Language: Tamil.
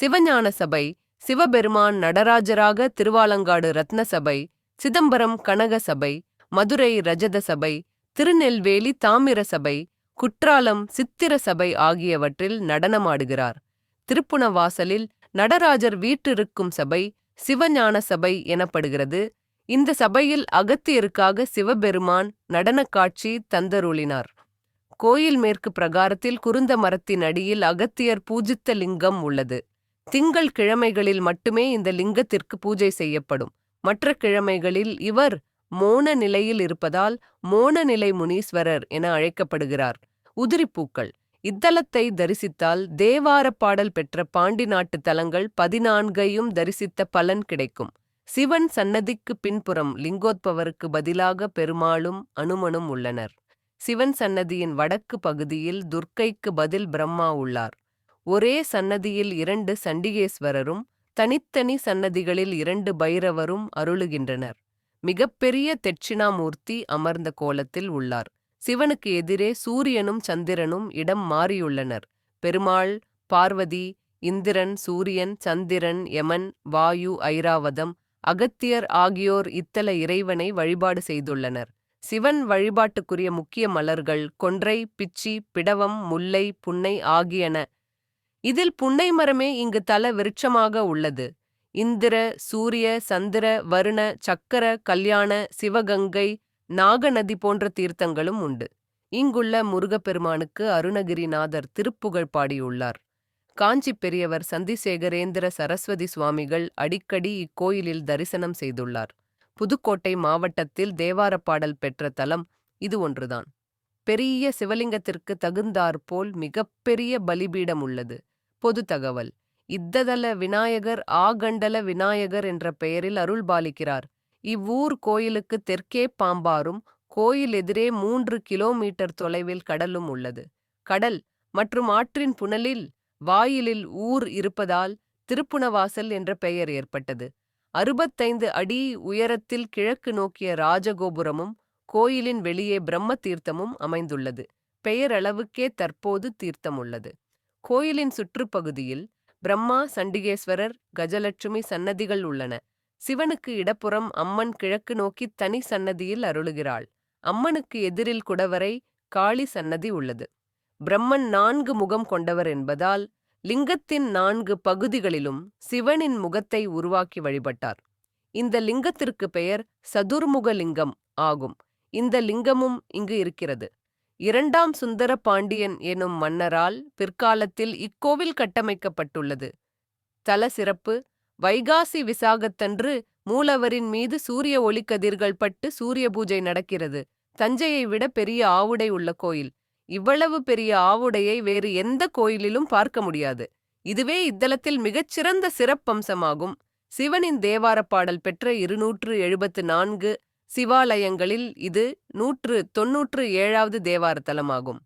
சிவஞான சபை சிவபெருமான் நடராஜராக திருவாலங்காடு ரத்ன சபை சிதம்பரம் கனக சபை மதுரை ரஜத சபை திருநெல்வேலி தாமிர சபை குற்றாலம் சித்திர சபை ஆகியவற்றில் நடனமாடுகிறார். திருப்புணவாசலில் நடராஜர் வீற்றிருக்கும் சபை சிவஞான சபை எனப்படுகிறது. இந்த சபையில் அகத்தியருக்காக சிவபெருமான் நடனக் காட்சி தந்தருளினார். கோயில் மேற்கு பிரகாரத்தில் குருந்த மரத்தின் அடியில் அகத்தியர் பூஜித்த லிங்கம் உள்ளது. திங்கள் கிழமைகளில் மட்டுமே இந்த லிங்கத்திற்கு பூஜை செய்யப்படும். மற்ற கிழமைகளில் இவர் மோன நிலையில் இருப்பதால் மோனநிலை முனீஸ்வரர் என அழைக்கப்படுகிறார். உதிரிப்பூக்கள். இத்தலத்தை தரிசித்தால் தேவாரப் பாடல் பெற்ற பாண்டி நாட்டு தலங்கள் பதினான்கையும் தரிசித்த பலன் கிடைக்கும். சிவன் சன்னதிக்கு பின்புறம் லிங்கோத்பவருக்கு பதிலாக பெருமாளும் அனுமனும் உள்ளனர். சிவன் சன்னதியின் வடக்கு பகுதியில் துர்க்கைக்கு பதில் பிரம்மா உள்ளார். ஒரே சன்னதியில் இரண்டு சண்டிகேஸ்வரரும் தனித்தனி சன்னதிகளில் இரண்டு பைரவரும் அருளுகின்றனர். மிகப்பெரிய தெட்சிணாமூர்த்தி அமர்ந்த கோலத்தில் உள்ளார். சிவனுக்கு எதிரே சூரியனும் சந்திரனும் இடம் மாறியுள்ளனர். பெருமாள் பார்வதி இந்திரன் சூரியன் சந்திரன் யமன் வாயு ஐராவதம் அகத்தியர் ஆகியோர் இத்தல இறைவனை வழிபாடு செய்துள்ளனர். சிவன் வழிபாட்டுக்குரிய முக்கிய மலர்கள் கொன்றை பிச்சி பிடவம் முல்லை புன்னை ஆகியன இதில் புன்னை மரமே இங்கு தல விருட்சமாக உள்ளது. இந்திர சூரிய சந்திர வருண சக்கர கல்யாண சிவகங்கை நாகநதி போன்ற தீர்த்தங்களும் உண்டு. இங்குள்ள முருகப்பெருமானுக்கு அருணகிரிநாதர் திருப்புகழ் பாடியுள்ளார். காஞ்சி பெரியவர் சந்திசேகரேந்திர சரஸ்வதி சுவாமிகள் அடிக்கடி இக்கோயிலில் தரிசனம் செய்துள்ளார். புதுக்கோட்டை மாவட்டத்தில் தேவாரப்பாடல் பெற்ற தலம் இது ஒன்றுதான். பெரிய சிவலிங்கத்திற்கு தகுந்தாற்போல் மிகப்பெரிய பலிபீடம் உள்ளது பொது தகவல் இத்ததல விநாயகர் ஆகண்டல விநாயகர் என்ற பெயரில் அருள்பாலிக்கிறார். இவ்வூர் கோயிலுக்கு தெற்கே பாம்பாரும் கோயில் எதிரே மூன்று கிலோமீட்டர் தொலைவில் கடலும் உள்ளது. கடல் மற்றும் ஆற்றின் புனலில் வாயிலில் ஊர் இருப்பதால் திருப்புணவாசல் என்ற பெயர் ஏற்பட்டது. அறுபத்தைந்து அடி உயரத்தில் கிழக்கு நோக்கிய ராஜகோபுரமும் கோயிலின் வெளியே பிரம்ம தீர்த்தமும் அமைந்துள்ளது. பெயரளவுக்கே தற்போது தீர்த்தம் உள்ளது கோயிலின் சுற்றுப்பகுதியில் பிரம்மா சண்டிகேஸ்வரர் கஜலட்சுமி சன்னதிகள் உள்ளன. சிவனுக்கு இடப்புறம் அம்மன் கிழக்கு நோக்கி தனி சன்னதியில் அருளுகிறாள். அம்மனுக்கு எதிரில் குடவரை காளி சன்னதி உள்ளது. பிரம்மன் நான்கு முகம் கொண்டவர் என்பதால் லிங்கத்தின் நான்கு பகுதிகளிலும் சிவனின் முகத்தை உருவாக்கி வழிபட்டார். இந்த லிங்கத்திற்கு பெயர் சதுர்முக லிங்கம் ஆகும். இந்த லிங்கமும் இங்கு இருக்கிறது. இரண்டாம் சுந்தர பாண்டியன் எனும் மன்னரால் பிற்காலத்தில் இக்கோவில் கட்டமைக்கப்பட்டுள்ளது. தல சிறப்பு வைகாசி விசாகத்தன்று மூலவரின் மீது சூரிய ஒளிக்கதிர்கள் பட்டு சூரிய பூஜை நடக்கிறது. தஞ்சையை விட பெரிய ஆவுடை உள்ள கோயில். இவ்வளவு பெரிய ஆவுடையை வேறு எந்த கோயிலிலும் பார்க்க முடியாது. இதுவே இத்தலத்தில் மிகச்சிறந்த சிறப்பம்சமாகும். சிவனின் தேவாரப் பாடல் பெற்ற இருநூற்று எழுபத்து நான்கு சிவாலயங்களில் இது நூற்று தொன்னூற்று ஏழாவது தேவார தலமாகும்